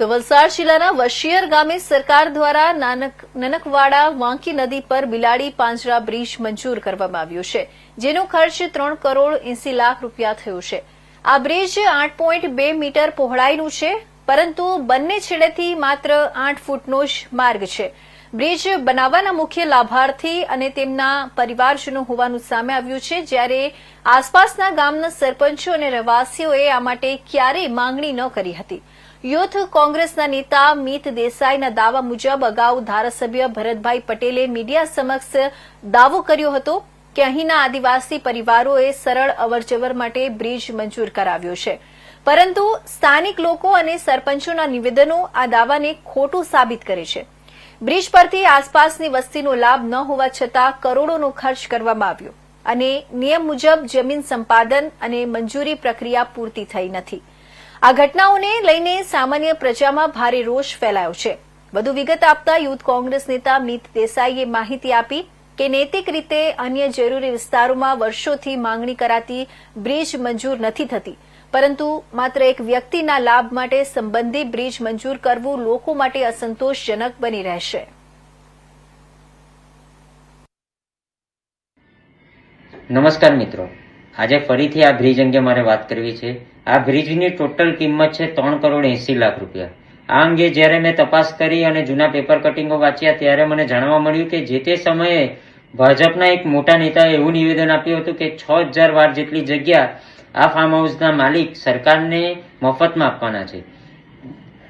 તો વલસાડ જિલ્લાના વશિયર ગામે સરકાર દ્વારા નાનક નનકવાડા વાંકી નદી પર બિલાડી પાંજરા બ્રિજ મંજૂર કરવામાં આવ્યો છે, જેનો ખર્ચ ત્રણ કરોડ એસી લાખ રૂપિયા થયો છે. આ બ્રિજ આઠ પોઈન્ટ બે મીટર પહોળાઈનું છે, પરંતુ બંને છેડેથી માત્ર આઠ ફૂટનો જ માર્ગ છે. બ્રિજ બનાવવાના મુખ્ય લાભાર્થી અને તેમના પરિવારજનો હોવાનું સામે આવ્યું છે, જ્યારે આસપાસના ગામના સરપંચો અને રહેવાસીઓએ આ માટે ક્યારેય માંગણી ન કરી હતી. યુથ કોંગ્રેસના નેતા મીત દેસાઈના દાવા મુજબ અગાઉ ધારાસભ્ય ભરતભાઈ પટેલે મીડિયા સમક્ષ દાવો કર્યો હતો કે અહીંના આદિવાસી પરિવારોએ સરળ અવરજવર માટે બ્રિજ મંજૂર કરાવ્યો છે. પરંતુ સ્થાનિક લોકો અને સરપંચોના નિવેદનો આ દાવાને ખોટું સાબિત કરે છે. બ્રિજ પરથી આસપાસની વસ્તીનો લાભ ન હોવા છતાં કરોડોનો ખર્ચ કરવામાં આવ્યો અને નિયમ મુજબ જમીન સંપાદન અને મંજૂરી પ્રક્રિયા પૂરતી થઈ નથી. આ ઘટનાઓને લઈને સામાન્ય પ્રજામાં ભારે રોષ ફેલાયો છે. વધુ વિગત આપતા યુથ કોંગ્રેસ નેતા મીત દેસાઈએ માહિતી આપી કે નૈતિક રીતે અન્ય જરૂરી વિસ્તારોમાં વર્ષોથી માંગણી કરાતી બ્રિજ મંજૂર નથી થતી. પરંતુ માત્ર એક વ્યક્તિના લાભ માટે સંબંધી બ્રિજ મંજૂર કરવું લોકો માટે અસંતોષજનક બની રહેશે. નમસ્કાર મિત્રો. આજે ફરીથી આ બ્રિજ અંગે મારે વાત કરવી છે. આ બ્રિજની ટોટલ કિંમત છે ત્રણ કરોડ એસી લાખ રૂપિયા. આ અંગે જ્યારે મેં તપાસ કરી અને જૂના પેપર કટિંગો વાંચ્યા ત્યારે મને જાણવા મળ્યું કે જે તે સમયે ભાજપના એક મોટા નેતાએ એવું નિવેદન આપ્યું હતું કે છ હજાર વાર જેટલી જગ્યા આ ફાર્મ હાઉસના માલિક સરકારને મફતમાં આપવાના છે.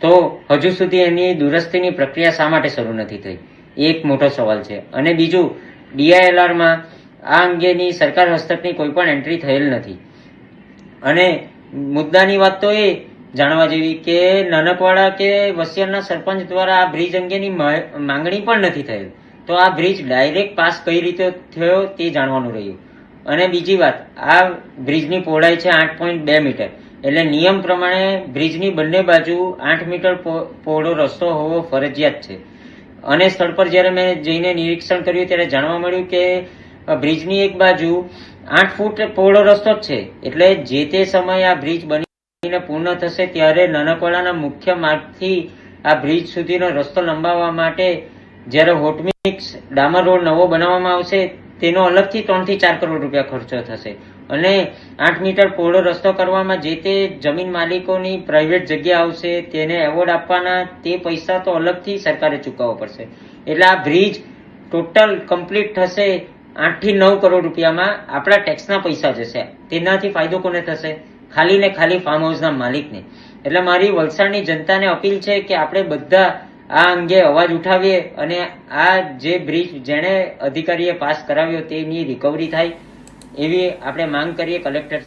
તો હજુ સુધી એની દુરસ્તીની પ્રક્રિયા શા માટે શરૂ નથી થઈ? એક મોટો સવાલ છે. અને બીજું, ડીઆઈએલઆરમાં આ અંગેની સરકાર હસ્તકની કોઈ પણ એન્ટ્રી થયેલ નથી. અને મુદ્દાની વાત તો એ જાણવા જેવી કે નાનકવાડા કે વસિયાના સરપંચ દ્વારા આ બ્રિજ અંગેની માંગણી પણ નથી થયેલ. તો આ બ્રિજ ડાયરેક્ટ પાસ કઈ રીતે થયો તે જાણવાનું રહ્યું. અને બીજી વાત, આ બ્રિજની પહોળાઈ છે આઠ પોઈન્ટ બે મીટર. એટલે નિયમ પ્રમાણે બ્રિજની બંને બાજુ આઠ મીટર પહોળો રસ્તો હોવો ફરજિયાત છે. અને સ્થળ પર જ્યારે મેં જઈને નિરીક્ષણ કર્યું ત્યારે જાણવા મળ્યું કે બ્રિજની એક બાજુ આઠ ફૂટ પહોળો રસ્તો જ છે. એટલે જે તે સમયે આ બ્રિજ બનીને પૂર્ણ થશે ત્યારે નાનકવાડાના મુખ્ય માર્ગથી આ બ્રિજ સુધીનો રસ્તો લંબાવવા માટે જ્યારે હોટમિક્સ ડામર રોડ નવો બનાવવામાં આવશે, તેનો અલગથી ત્રણથી ચાર કરોડ રૂપિયા ખર્ચો થશે. અને આઠ મીટર પહોળો રસ્તો કરવામાં જે તે જમીન માલિકોની પ્રાઇવેટ જગ્યા આવશે, તેને એવોર્ડ આપવાના તે પૈસા તો અલગથી સરકારે ચૂકવવો પડશે. એટલે આ બ્રિજ ટોટલ કમ્પ્લીટ થશે આઠથી નવ કરોડ રૂપિયામાં આપણા ટેક્સના પૈસા જશે. તેનાથી ફાયદો કોને થશે? ખાલી ને ખાલી ફાર્મ હાઉસના માલિકને. એટલે મારી વલસાડની જનતાને અપીલ છે કે આપણે બધા આ અંગે અવાજ ઉઠાવીએ અને આ જે બ્રિજ જેણે અધિકારીએ પાસ કરાવ્યો તેની રિકવરી થાય એવી આપણે માંગ કરીએ કલેક્ટર